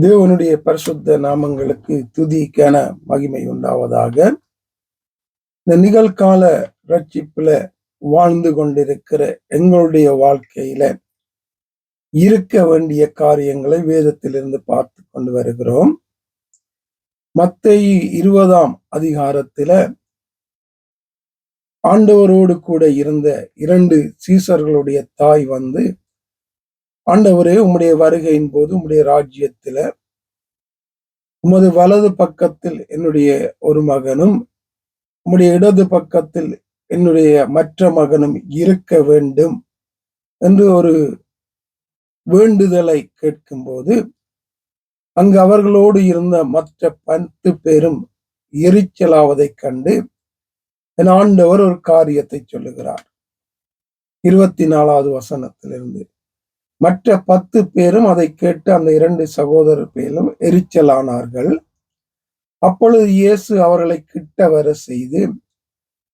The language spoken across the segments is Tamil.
தேவனுடைய பரிசுத்த நாமங்களுக்கு துதிக்கான மகிமை உண்டாவதாக. இந்த நிகழ்கால ரட்சிப்புல வாழ்ந்து கொண்டிருக்கிற எங்களுடைய வாழ்க்கையில இருக்க வேண்டிய காரியங்களை வேதத்திலிருந்து பார்த்து கொண்டு வருகிறோம். மத்தேயு இருபதாம் அதிகாரத்துல ஆண்டவரோடு கூட இருந்த இரண்டு சீசர்களுடைய தாய் வந்து ஆண்டவரே உம்முடைய வருகையின் போது உம்முடைய ராஜ்யத்தில உமது வலது பக்கத்தில் என்னுடைய ஒரு மகனும் உம்முடைய இடது பக்கத்தில் என்னுடைய மற்ற மகனும் இருக்க வேண்டும் என்று ஒரு வேண்டுதலை கேட்கும்போது அங்கு அவர்களோடு இருந்த மற்ற பத்து பேரும் எரிச்சலாவதைக் கண்டு என் ஆண்டவர் ஒரு காரியத்தை சொல்லுகிறார். இருபத்தி நாலாவது வசனத்திலிருந்து மற்ற பத்து பேரும் அதை கேட்டு அந்த இரண்டு சகோதரர் பேரும் எரிச்சலானார்கள். அப்பொழுது இயேசு அவர்களை கிட்ட வர செய்து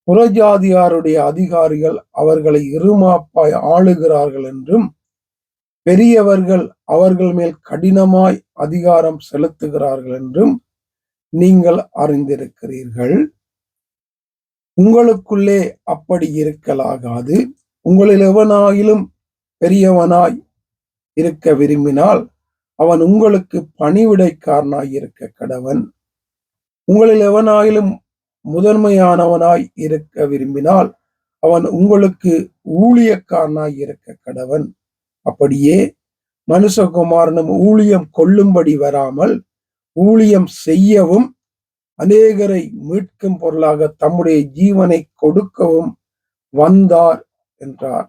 புறஜாதியாருடைய அதிகாரிகள் அவர்களை இருமாப்பாய் ஆளுகிறார்கள் என்றும் பெரியவர்கள் அவர்கள் மேல் கடினமாய் அதிகாரம் செலுத்துகிறார்கள் என்றும் நீங்கள் அறிந்திருக்கிறீர்கள். உங்களுக்குள்ளே அப்படி இருக்கலாகாது உங்களில் எவனாயிலும் பெரியவனாய் இருக்க விரும்பினால் அவன் உங்களுக்கு பணிவிடைக்காரனாய் இருக்க கடவன். உங்களில் எவனாயிலும் முதன்மையானவனாய் இருக்க விரும்பினால் அவன் உங்களுக்கு ஊழியக்காரனாய் இருக்க கடவன். அப்படியே மனுஷகுமாரனும் ஊழியம் கொள்ளும்படி வராமல் ஊழியம் செய்யவும் அநேகரை மீட்கும் பொருளாக தம்முடைய ஜீவனை கொடுக்கவும் வந்தார் என்றார்.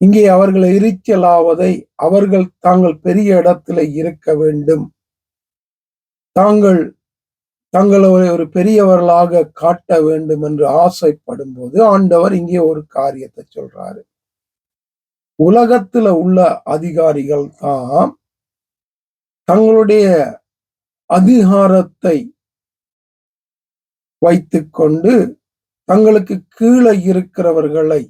இங்கே அவர்கள் எரிச்சலாவதை அவர்கள் தாங்கள் பெரிய இடத்துல இருக்க வேண்டும். தாங்கள் தங்களை ஒரு பெரியவர்களாக காட்ட வேண்டும் என்று ஆசைப்படும் போது ஆண்டவர் இங்கே ஒரு காரியத்தை சொல்றாரு. உலகத்துல உள்ள அதிகாரிகள் தான் தங்களுடைய அதிகாரத்தை வைத்துக்கொண்டு தங்களுக்கு கீழே இருக்கிறவர்களை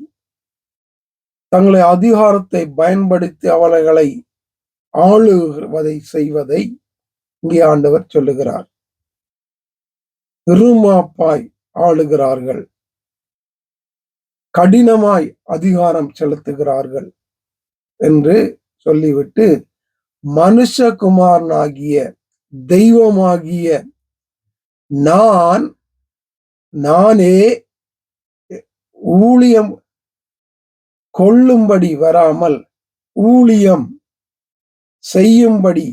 தங்களை அதிகாரத்தை பயன்படுத்தி அவர்களை ஆளுவதை செய்வதை இங்கே ஆண்டவர் சொல்லுகிறார். இருமாப்பாய் ஆளுகிறார்கள். கடினமாய் அதிகாரம் செலுத்துகிறார்கள் என்று சொல்லிவிட்டு மனுஷகுமாரனாகிய தெய்வமாகிய நான் நானே ஊழியம் கொள்ளும்படி வராமல் ஊழியம் செய்யும்படி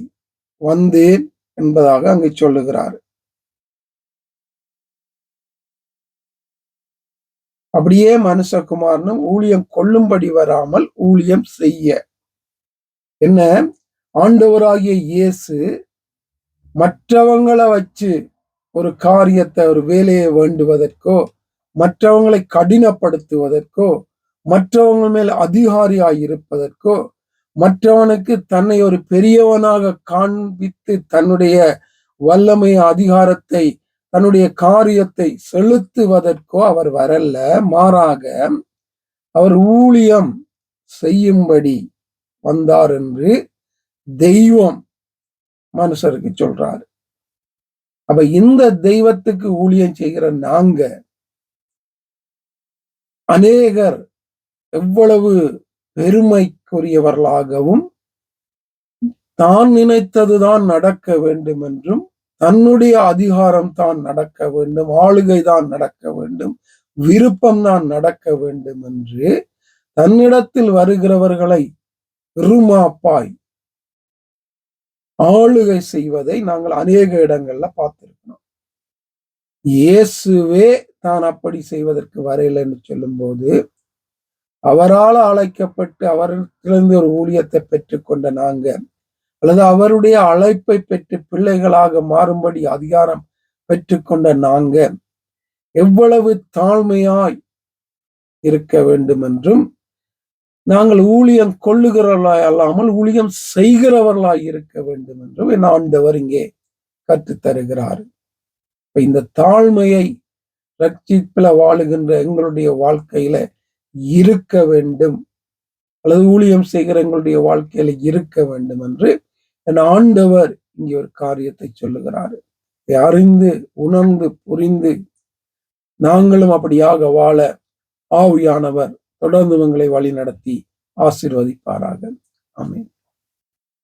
வந்தேன் என்பதாக அங்கு சொல்லுகிறார். அப்படியே மனுஷகுமாரனும் ஊழியம் கொள்ளும்படி வராமல் ஊழியம் செய்ய. என்ன? ஆண்டவராகிய இயேசு மற்றவங்களை வச்சு ஒரு காரியத்தை ஒரு வேலையை வேண்டுவதற்கோ மற்றவங்களை கடினப்படுத்துவதற்கோ மற்றவங்க மேல் அதிகாரியாய் இருப்பதற்கோ மற்றவனுக்கு தன்னை ஒரு பெரியவனாக காண்பித்து தன்னுடைய வல்லமை அதிகாரத்தை தன்னுடைய காரியத்தை செலுத்துவதற்கோ அவர் வரல மாறாக அவர் ஊழியம் செய்யும்படி வந்தார் என்று தெய்வம் மனுஷருக்கு சொல்றாரு. அப்ப இந்த தெய்வத்துக்கு ஊழியம் செய்கிற நாங்க அநேகர் எவ்வளவு பெருமைக்குரியவர்களாகவும் தான் நினைத்ததுதான் நடக்க வேண்டும் என்றும் தன்னுடைய அதிகாரம் தான் நடக்க வேண்டும் ஆளுகை தான் நடக்க வேண்டும் விருப்பம் தான் நடக்க வேண்டும் என்று தன்னிடத்தில் வருகிறவர்களை இருமாப்பாய் ஆளுகை செய்வதை நாங்கள் அநேக இடங்கள்ல பார்த்திருக்கிறோம். இயேசுவே தான் அப்படி செய்வதற்கு வரையில்லைன்னு சொல்லும்போது அவரால் அழைக்கப்பட்டு அவரிடத்திலிருந்து ஒரு ஊழியத்தை பெற்றுக்கொண்ட நாங்க அல்லது அவருடைய அழைப்பை பெற்று பிள்ளைகளாக மாறும்படி அதிகாரம் பெற்றுக்கொண்ட நாங்க எவ்வளவு தாழ்மையாய் இருக்க வேண்டும் என்றும் நாங்கள் ஊழியம் கொள்ளுகிறவர்களாய் அல்லாமல் ஊழியம் செய்கிறவர்களாய் இருக்க வேண்டும் என்றும் என் ஆண்டவர் இங்கே கற்றுத்தருகிறார். இந்த தாழ்மையை ரட்சிப்பில வாழுகின்ற எங்களுடைய வாழ்க்கையில இருக்க வேண்டும். அல்லது ஊழியம் செய்கிற எங்களுடைய வாழ்க்கையில இருக்க வேண்டும் என்று என் ஆண்டவர் இங்கே ஒரு காரியத்தை சொல்லுகிறாரு. அறிந்து உணர்ந்து புரிந்து நாங்களும் அப்படியாக வாழ ஆவியானவர் தொடர்ந்து உங்களை வழி நடத்தி ஆசிர்வதிப்பாராக. ஆமென்.